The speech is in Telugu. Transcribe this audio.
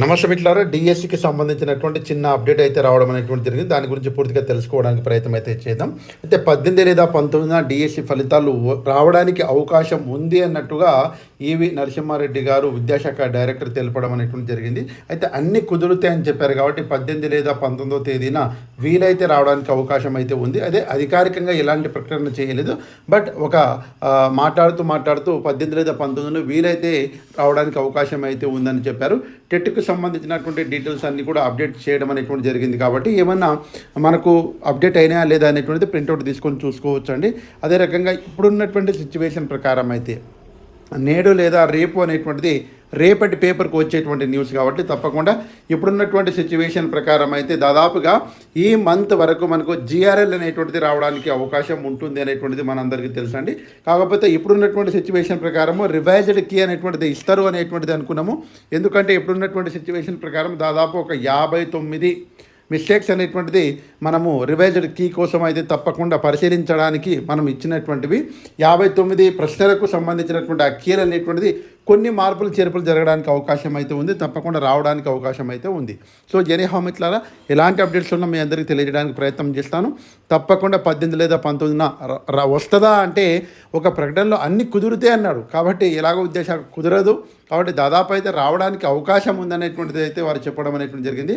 నమస్తే మిట్లారా డిఎస్సికి సంబంధించినటువంటి చిన్న అప్డేట్ అయితే రావడం అనేటువంటి జరిగింది. దాని గురించి పూర్తిగా తెలుసుకోవడానికి ప్రయత్నం అయితే చేద్దాం. అయితే పద్దెనిమిది లేదా పంతొమ్మిదిన డిఎస్సి ఫలితాలు రావడానికి అవకాశం ఉంది అన్నట్టుగా ఈవి నరసింహారెడ్డి గారు విద్యాశాఖ డైరెక్టర్ తెలపడం అనేటువంటి జరిగింది. అయితే అన్ని కుదురుతాయని చెప్పారు కాబట్టి పద్దెనిమిది లేదా పంతొమ్మిదో తేదీన వీలైతే రావడానికి అవకాశం అయితే ఉంది. అదే అధికారికంగా ఎలాంటి ప్రకటన చేయలేదు. బట్ ఒక మాట్లాడుతూ మాట్లాడుతూ పద్దెనిమిది లేదా పంతొమ్మిదిన వీలైతే రావడానికి అవకాశం అయితే ఉందని చెప్పారు. టెట్కు సంబంధించినటువంటి డీటెయిల్స్ అన్ని కూడా అప్డేట్ చేయడం అనేటువంటి జరిగింది కాబట్టి ఏమన్నా మనకు అప్డేట్ అయినా లేదా అనేటువంటిది ప్రింట్అవుట్ తీసుకొని చూసుకోవచ్చు అండి అదే రకంగా ఇప్పుడున్నటువంటి సిచ్యువేషన్ ప్రకారం అయితే నేడు లేదా రేపు అనేటువంటిది రేపటి పేపర్కి వచ్చేటువంటి న్యూస్ కాబట్టి తప్పకుండా ఇప్పుడున్నటువంటి సిచ్యువేషన్ ప్రకారం అయితే దాదాపుగా ఈ మంత్ వరకు మనకు జిఆర్ఎల్ అనేటువంటిది రావడానికి అవకాశం ఉంటుంది అనేటువంటిది మనందరికీ తెలుసు అండి. కాకపోతే ఇప్పుడున్నటువంటి సిచ్యువేషన్ ప్రకారము రివైజ్డ్ కీ అనేటువంటిది ఇస్తారు అనేటువంటిది అనుకున్నాము. ఎందుకంటే ఇప్పుడున్నటువంటి సిచ్యువేషన్ ప్రకారం దాదాపు ఒక యాభై తొమ్మిది మిస్టేక్స్ అనేటువంటిది మనము రివైజ్డ్ కీ కోసం అయితే తప్పకుండా పరిశీలించడానికి మనం ఇచ్చినటువంటివి. యాభై తొమ్మిది ప్రశ్నలకు సంబంధించినటువంటి ఆ కీలు అనేటువంటిది కొన్ని మార్పులు చేర్పులు జరగడానికి అవకాశం అయితే ఉంది. తప్పకుండా రావడానికి అవకాశం అయితే ఉంది. సో జని హామిట్లారా ఎలాంటి అప్డేట్స్ ఉన్నా మీ అందరికీ తెలియజేయడానికి ప్రయత్నం చేస్తాను. తప్పకుండా పద్దెనిమిది లేదా పంతొమ్మిదిన వస్తుందా అంటే ఒక ప్రకటనలో అన్ని కుదిరితే అన్నాడు. కాబట్టి ఎలాగో ఉద్దేశం కుదరదు. కాబట్టి దాదాపు అయితే రావడానికి అవకాశం ఉందనేటువంటిది అయితే వారు చెప్పడం అనేటువంటి జరిగింది.